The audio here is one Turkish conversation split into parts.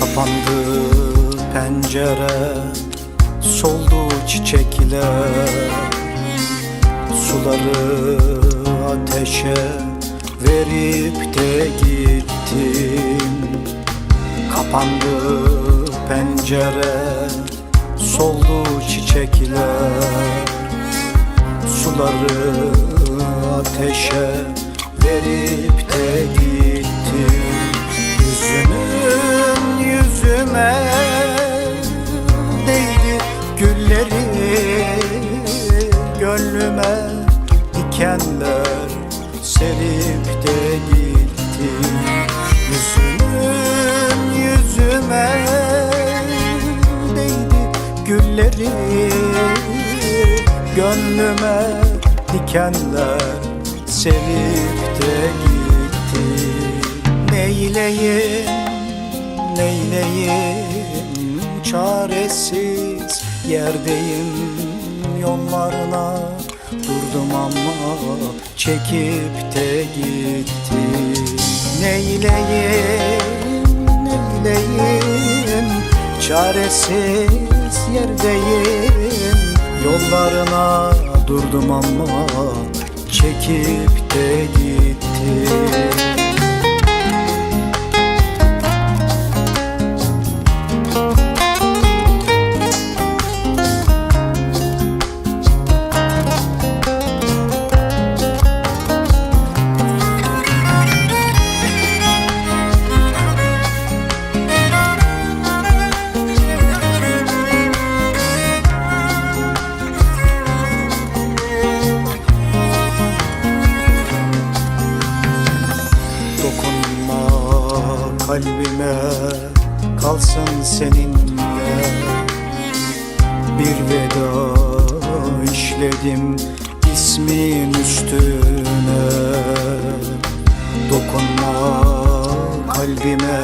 Kapandı pencere Soldu çiçekler. Suları ateşe Verip de gittim. Kapandı pencere Soldu çiçekler. Suları ateşe Verip de gittim Gönlüme dikenler Serip de gitti. Neyleyim, neyleyim? Çaresiz yerdeyim. Yollarına durdum ama Çekip de gitti. Neyleyim, neyleyim? Çaresiz yerdeyim. Yollarına durdum ama Çekip de gitti Dokunma kalbime kalsın seninle. Bir veda işledim ismin üstüne. Dokunma kalbime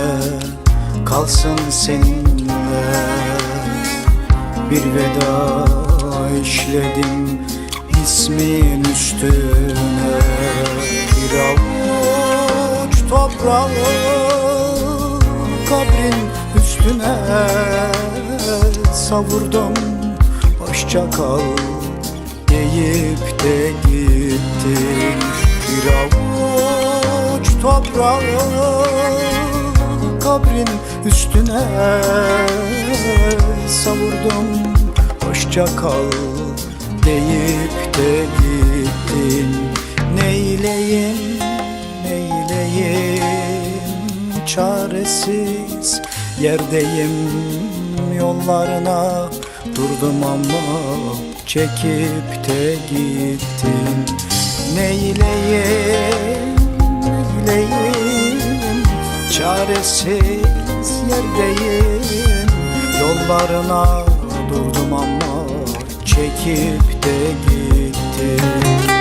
kalsın seninle. Bir veda işledim ismin üstüne. Bir avuç toprağı kabrin üstüne savurdum. Hoşça kal deyip de gittim. Bir avuç toprağı kabrin üstüne savurdum. Hoşça kal deyip de gittin neyleyim Çaresiz. Yerdeyim Yollarına durdum ama Çekip de gittin Neyleyim, neyleyim? Çaresiz yerdeyim. Yollarına durdum ama Çekip de gittin